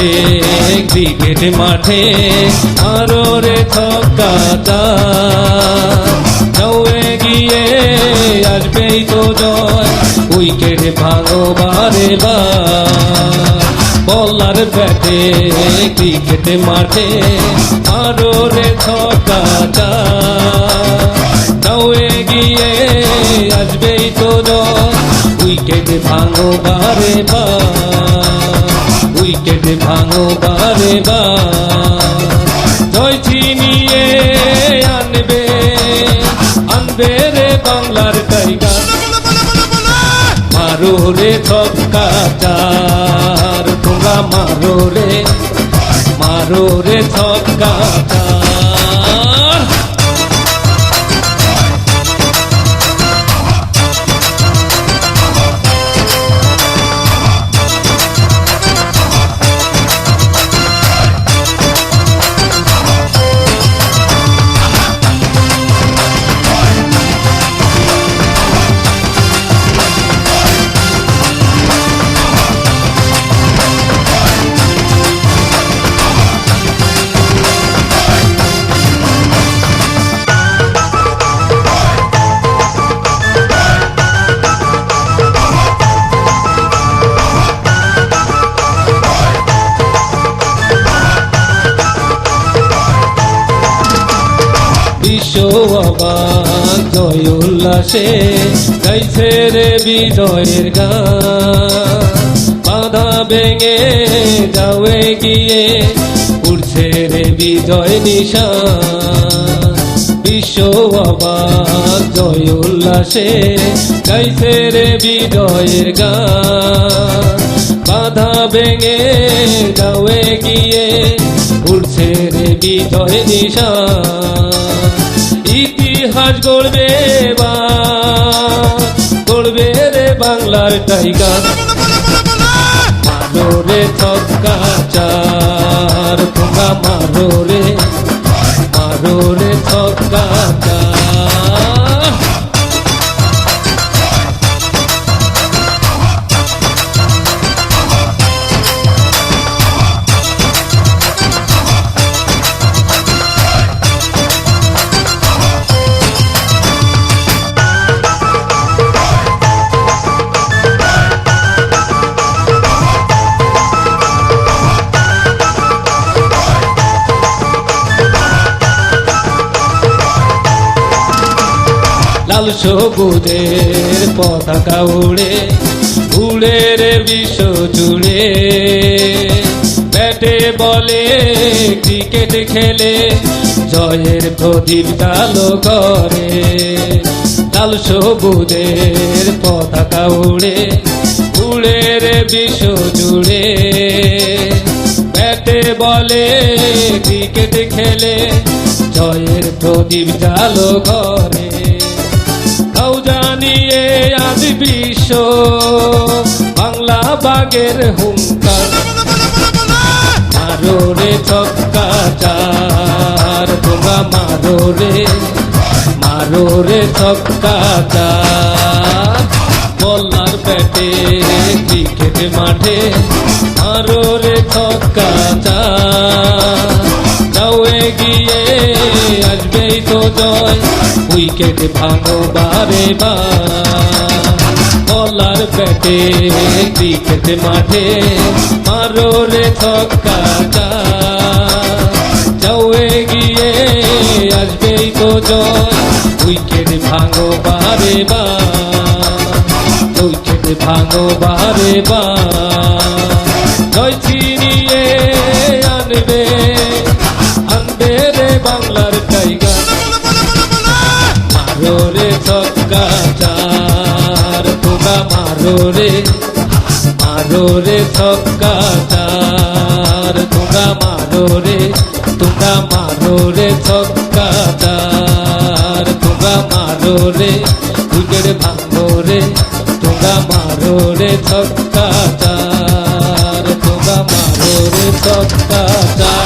ব্যাটে ক্রিকেট মাঠে আরও রে যাও গিয়ে আসবেই তো জয় উইকেট ভাঙো বারে বলার ব্যাটে ক্রিকেট মাঠে আরও রে যাও গিয়ে আসবেই তো জয় উইকেট ভাঙো বারে বার উইকেট ভাঙো বারে জয় আনবে আনবে রে বাংলার টাইগার। মারো রে ছক্কা চার তোমরা মারো রে মারো রে ছক্কা চার। অবাক জয় উল্লাসে গাইছে রে বিজয়ের গান। বাধা ভেঙে যাওয়ে গিয়ে উঠছে রে বিজয় নিশান। বিশ্ব অবাক জয় উল্লাসে গাইছে রে বিজয়ের গান। বাধা ভেঙে যাওয়ে গিয়ে উঠছে রে বিজয় নিশান। ইতিহাস গড়বে বা গড়বে রে বাংলার টাইগার। রে ছক্কা লাল সবুজের পতাকা উড়ে উড়ে রে বিশ্ব জুড়ে। ব্যাটে, বলে, ক্রিকেট খেলে, জয়ের প্রদীপ কালো করে লাল সবুজের পতাকা উড়ে উড়ে রে বিশ্ব জুড়ে। ব্যাটে, বলে, ক্রিকেট খেলে, জয়ের প্রদীপ জালো তাও জানিয়ে আজ বিশ্ব বাংলা বাগের হুঙ্কার। মারো রে ছক্কা চার, তোমরা মারো রে মারো রে ছক্কা চার। বলার ব্যাটে ক্রিকেট মাঠে, মারো রে ছক্কা চার। যাও গিয়ে আসবেই তো জয় উইকেট ভাঙো বারে বলার ব্যাটে ক্রিকেট মাঠে মারো রে ছক্কা যাও গিয়ে আসবেই তো জয় উইকেট ভাঙো বারে উইকেট ভাঙো বারে জয় ছিনিয়ে আনবে ছক্কা চার তোমরা মারো রে মারো রে ছক্কা চার তোমরা মারো রে তোমরা মারো রে ছক্কা চার তোমরা মারো রে উইকেট ভাঙো রে তোমরা মারো রে ছক্কা চার তোমরা মারো রে ছক্কা চার